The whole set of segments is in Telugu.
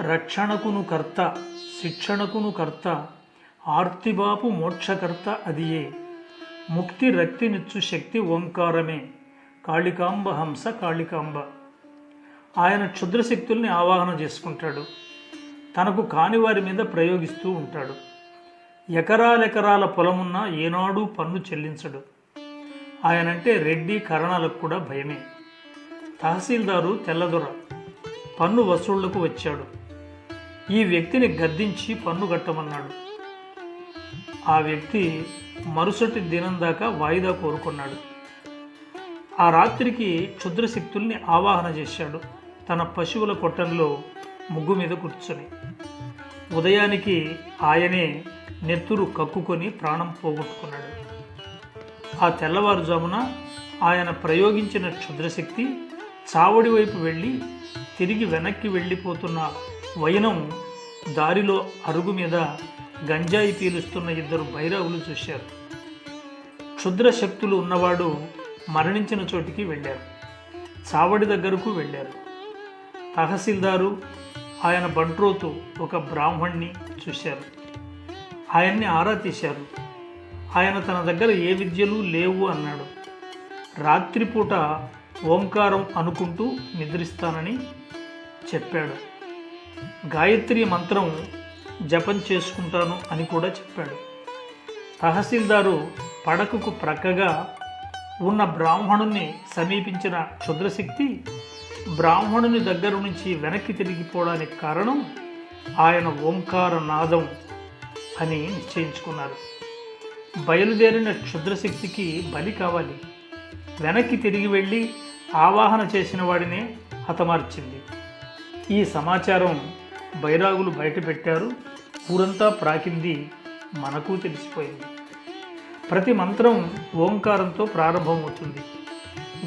రక్షణకును కర్త శిక్షణకును కర్త ఆర్తిబాపు మోక్షకర్త అదియే. ముక్తి రక్తినిచ్చు శక్తి ఓంకారమే. కాళికాంబ హంస కాళికాంబ. ఆయన క్షుద్రశక్తుల్ని ఆవాహన చేసుకుంటాడు. తనకు కాని వారి మీద ప్రయోగిస్తూ ఉంటాడు. ఎకరాలెకరాల పొలమున్నా ఏనాడు పన్ను చెల్లించడు. ఆయనంటే రెడ్డి కరణాలకు కూడా భయమే. తహసీల్దారు తెల్లదొర. పన్ను వసూళ్ళకు వచ్చాడు. ఈ వ్యక్తిని గద్దించి పన్ను కట్టమన్నాడు. ఆ వ్యక్తి మరుసటి దినం దాకా వాయిదా కోరుకున్నాడు. ఆ రాత్రికి క్షుద్రశక్తుల్ని ఆవాహన చేశాడు. తన పశువుల కొట్టంలో ముగ్గు మీద కూర్చొని. ఉదయానికి ఆయనే నెత్తురు కక్కుకొని ప్రాణం పోగొట్టుకున్నాడు. ఆ తెల్లవారుజామున ఆయన ప్రయోగించిన క్షుద్రశక్తి చావడి వైపు వెళ్ళి తిరిగి వెనక్కి వెళ్ళిపోతున్న వైనం దారిలో అరుగు మీద గంజాయి పీలుస్తున్న ఇద్దరు భైరవులు చూశారు. క్షుద్ర శక్తులు ఉన్నవాడు మరణించిన చోటికి వెళ్ళారు. చావడి దగ్గరకు వెళ్ళారు. తహసీల్దారు ఆయన బంట్రోతు ఒక బ్రాహ్మణ్ణి చూశారు. ఆయన్ని ఆరా తీశారు. ఆయన తన దగ్గర ఏ విద్యలు లేవు అన్నాడు. రాత్రిపూట ఓంకారం అనుకుంటూ నిద్రిస్తానని చెప్పాడు. గాయత్రి మంత్రం జపం చేసుకుంటాను అని కూడా చెప్పాడు. తహసీల్దారు పడకకు ప్రక్కగా ఉన్న బ్రాహ్మణుణ్ణి సమీపించిన క్షుద్రశక్తి బ్రాహ్మణుని దగ్గర నుంచి వెనక్కి తిరిగిపోవడానికి కారణం ఆయన ఓంకార నాదం అని నిశ్చయించుకున్నారు. బయలుదేరిన క్షుద్రశక్తికి బలి కావాలి. వెనక్కి తిరిగి వెళ్ళి ఆవాహన చేసిన వాడినే హతమార్చింది. ఈ సమాచారం బైరాగులు బయటపెట్టారు ఊరంతా ప్రాకింది. మనకు తెలిసిపోయింది. ప్రతి మంత్రం ఓంకారంతో ప్రారంభమవుతుంది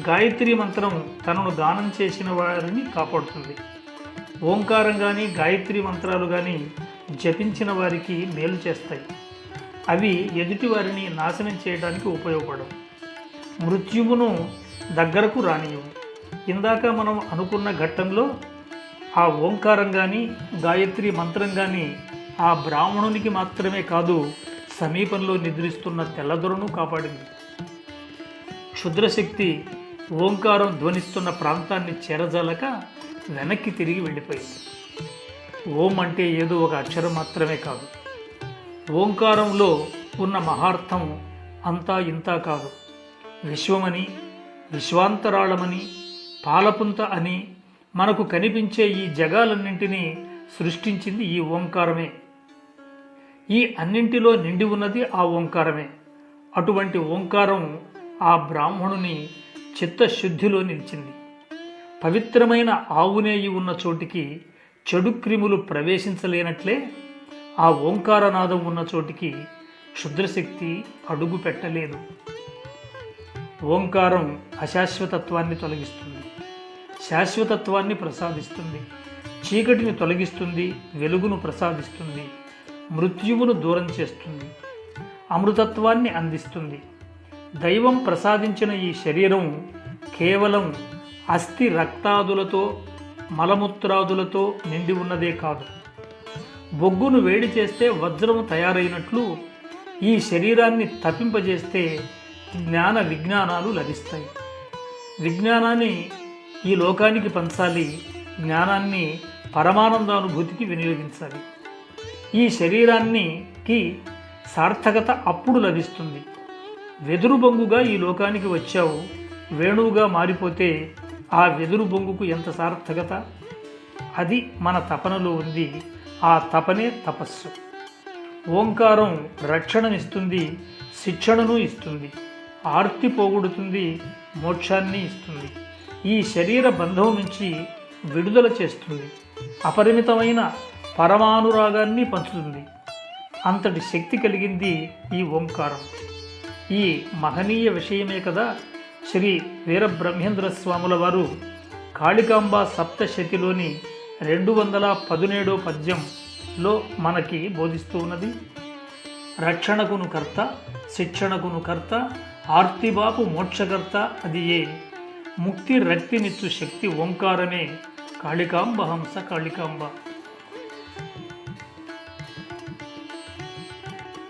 గాయత్రి మంత్రం తనను దానం చేసిన వారిని కాపాడుతుంది. ఓంకారం కానీ గాయత్రి మంత్రాలు కానీ జపించిన వారికి మేలు చేస్తాయి. అవి ఎదుటి వారిని నాశనం చేయడానికి ఉపయోగపడవు. మృత్యువును దగ్గరకు రానియవు. ఇందాక మనం అనుకున్న ఘట్టంలో ఆ ఓంకారం కానీ గాయత్రి మంత్రం కానీ ఆ బ్రాహ్మణునికి మాత్రమే కాదు సమీపంలో నిద్రిస్తున్న తెల్లదొరను కాపాడింది. క్షుద్రశక్తి ఓంకారం ధ్వనిస్తున్న ప్రాంతాన్ని చేరజాలక వెనక్కి తిరిగి వెళ్ళిపోయింది. ఓం అంటే ఏదో ఒక అక్షరం మాత్రమే కాదు. ఓంకారంలో ఉన్న మహార్థం అంతా ఇంతా కాదు. విశ్వమని విశ్వాంతరాళమని పాలపుంత అని మనకు కనిపించే ఈ జగాలన్నింటినీ సృష్టించింది ఈ ఓంకారమే. ఈ అన్నింటిలో నిండి ఉన్నది ఆ ఓంకారమే. అటువంటి ఓంకారం ఆ బ్రాహ్మణుని చిత్తశుద్ధిలో నిలిచింది. పవిత్రమైన ఆవునేయి ఉన్న చోటికి చెడు క్రిములు ప్రవేశించలేనట్లే ఆ ఓంకారనాదం ఉన్న చోటికి క్షుద్రశక్తి అడుగు పెట్టలేదు ఓంకారం అశాశ్వతత్వాన్ని తొలగిస్తుంది. శాశ్వతత్వాన్ని ప్రసాదిస్తుంది. చీకటిని తొలగిస్తుంది వెలుగును ప్రసాదిస్తుంది మృత్యువును దూరం చేస్తుంది అమృతత్వాన్ని అందిస్తుంది. దైవం ప్రసాదించిన ఈ శరీరం కేవలం అస్థి రక్తాదులతో మలమూత్రాదులతో నిండి ఉన్నదే కాదు. బొగ్గును వేడి చేస్తే వజ్రము తయారైనట్లు ఈ శరీరాన్ని తప్పింపజేస్తే జ్ఞాన విజ్ఞానాలు లభిస్తాయి. విజ్ఞానాన్ని ఈ లోకానికి పంచాలి జ్ఞానాన్ని పరమానందానుభూతికి వినియోగించాలి. ఈ శరీరానికి సార్థకత అప్పుడు లభిస్తుంది. వెదురు బొంగుగా ఈ లోకానికి వచ్చావు వేణువుగా మారిపోతే ఆ వెదురు బొంగుకు ఎంత సార్థకత? అది మన తపనలో ఉంది ఆ తపనే తపస్సు. ఓంకారం రక్షణనిస్తుంది శిక్షణను ఇస్తుంది ఆర్తి పోగొడుతుంది మోక్షాన్ని ఇస్తుంది. ఈ శరీర బంధం నుంచి విడుదల చేస్తుంది. అపరిమితమైన పరమానురాగాన్ని పంచుతుంది. అంతటి శక్తి కలిగింది ఈ ఓంకారం. ఈ మహనీయ విషయమే కదా శ్రీ వీరబ్రహ్మేంద్ర స్వాముల వారు కాళికాంబ సప్తశతిలోని రెండు వందల పదిహేడో పద్యంలో మనకి బోధిస్తూ ఉన్నది. రక్షణకును కర్త శిక్షణకును కర్త ఆర్తిబాపు మోక్షకర్త అది ఏ? ముక్తి రక్తినిచ్చు శక్తి ఓంకారమే కాళికాంబ హంస కాళికాంబ